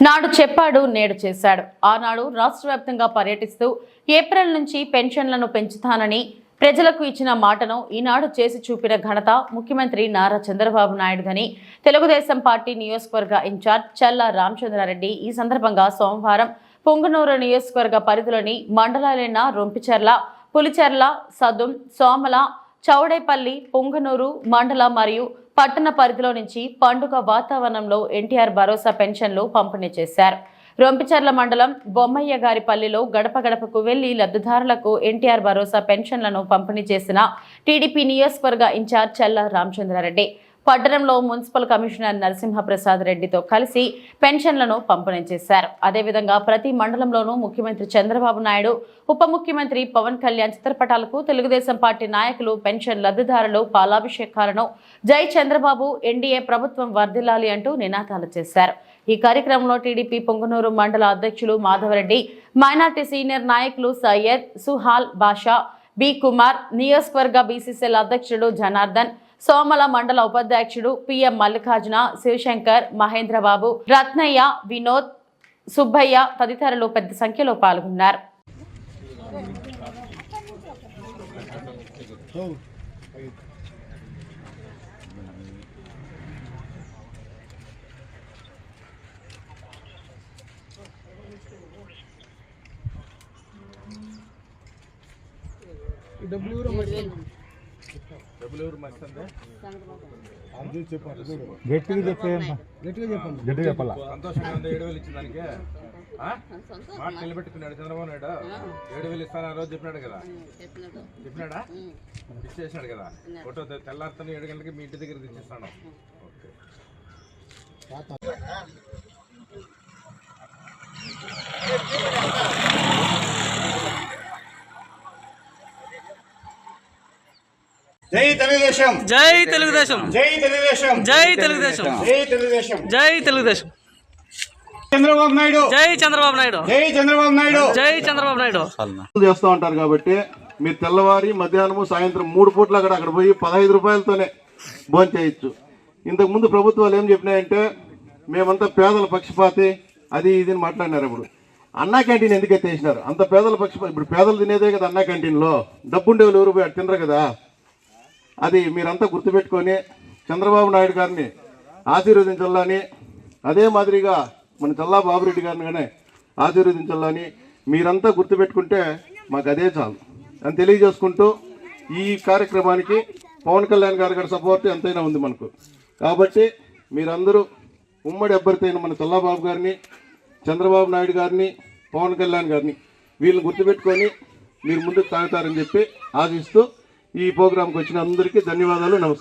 నాడు చెప్పాడు నేడు చేశాడు. ఆనాడు రాష్ట్ర వ్యాప్తంగా పర్యటిస్తూ ఏప్రిల్ నుంచి పెన్షన్లను పెంచుతానని ప్రజలకు ఇచ్చిన మాటను ఈనాడు చేసి చూపిన ఘనత ముఖ్యమంత్రి నారా చంద్రబాబు నాయుడుదని తెలుగుదేశం పార్టీ నియోజకవర్గ ఇన్ఛార్జ్ చల్లా రామచంద్రారెడ్డి ఈ సందర్భంగా సోమవారం పొంగనూరు నియోజకవర్గ పరిధిలోని మండలాలైన రొంపిచెర్ల పులిచెర్ల సదుం సోమల చౌడేపల్లి పొంగనూరు మండల మరియు పట్టణ పరిధిలో నుంచి పండుగ వాతావరణంలో ఎన్టీఆర్ భరోసా పెన్షన్లు పంపిణీ చేశారు. రొంపిచర్ల మండలం బొమ్మయ్య గారి పల్లిలో గడప గడపకు వెళ్ళి లబ్ధిదారులకు ఎన్టీఆర్ భరోసా పెన్షన్లను పంపిణీ చేసిన టీడీపీ నియోజకవర్గ ఇన్ఛార్జ్ చల్ల రామచంద్రారెడ్డి. పట్టణంలో మున్సిపల్ కమిషనర్ నరసింహప్రసాద్ రెడ్డితో కలిసి పెన్షన్లను పంపిణీ చేశారు. అదేవిధంగా ప్రతి మండలంలోనూ ముఖ్యమంత్రి చంద్రబాబు నాయుడు ఉప ముఖ్యమంత్రి పవన్ కళ్యాణ్ చిత్రపటాలకు తెలుగుదేశం పార్టీ నాయకులు పెన్షన్ లబ్ధిదారులు పాలాభిషేకాలను జై చంద్రబాబు ఎన్డీఏ ప్రభుత్వం వర్ధిల్లాలి అంటూ నినాదాలు చేశారు. ఈ కార్యక్రమంలో టీడీపీ పొంగనూరు మండల అధ్యక్షులు మాధవరెడ్డి మైనార్టీ సీనియర్ నాయకులు సయ్యద్ సుహాల్ బాషా బి కుమార్ నియోజకవర్గ బీసీసీఎల్ అధ్యక్షుడు జనార్దన్ సోమల మండల ఉపాధ్యక్షుడు పిఎం మల్లికార్జున శివశంకర్ మహేంద్రబాబు రత్నయ్య వినోద్ సుబ్బయ్య తదితరులు పెద్ద సంఖ్యలో పాల్గొన్నారు. గట్టిగా చెప్పేయమ్మా. గట్టిగా చెప్పండి. గట్టిగా చెప్పాలా? సంతోషంగా ఉంది ఏడు వేలు ఇచ్చిన దానికి ఆ? మాట నిలబెట్టుకున్నాడు చంద్రబాబు నాయుడు. ఏడు వేలు ఇస్తాను ఆ రోజు చెప్పినాడు కదా. చెప్పినాడా. ఇచ్చేసినాడు కదా. ఫోటో తెల్లారుతాను ఏడు గంటలకి మీ ఇంటి దగ్గర తెచ్చిస్తాను. ఓకే. జై తెలుగుదేశం. జై తెలుగుదేశం. జై తెలుగుదేశం. జై తెలుగుదేశం. జై తెలుగుదేశం. జై తెలుగుదేశం. చంద్రబాబు నాయుడు. జై చంద్రబాబు నాయుడు. జై చంద్రబాబు నాయుడు. జై చంద్రబాబు నాయుడు. చేస్తూ ఉంటారు కాబట్టి మీరు తెల్లవారి మధ్యాహ్నము సాయంత్రం మూడు పూట్ల అక్కడ అక్కడ పోయి పదహైదు రూపాయలతోనే భోజనం చేయొచ్చు. ఇంతకు ముందు ప్రభుత్వాలు ఏం చెప్పినాయంటే మేమంతా పేదల పక్షపాతి అది ఇది అని మాట్లాడినారు ఇప్పుడు. అన్నా క్యాంటీన్ ఎందుకు ఎత్తేసినారు అంత పేదల పక్షపాతి ఇప్పుడు పేదలు తినేదే కదా అన్నా క్యాంటీన్లో. డబ్బుండే వాళ్ళు ఎవరు పోయి తినరు కదా? అది మీరంతా గుర్తుపెట్టుకొని చంద్రబాబు నాయుడు గారిని ఆశీర్వదించాలని అదే మాదిరిగా మన చల్లా బాబురెడ్డి గారిని కానీ ఆశీర్వదించాలని మీరంతా గుర్తుపెట్టుకుంటే మాకు అదే చాలు. అని తెలియజేసుకుంటూ ఈ కార్యక్రమానికి పవన్ కళ్యాణ్ గారి గారి సపోర్ట్ ఎంతైనా ఉంది మనకు. కాబట్టి మీరందరూ ఉమ్మడి అభ్యర్థి అయిన మన చల్లాబాబు గారిని చంద్రబాబు నాయుడు గారిని పవన్ కళ్యాణ్ గారిని వీళ్ళని గుర్తుపెట్టుకొని మీరు ముందుకు తాగుతారని చెప్పి ఆశిస్తూ ఈ ప్రోగ్రాంకి వచ్చిన అందరికీ ధన్యవాదాలు. నమస్కారం.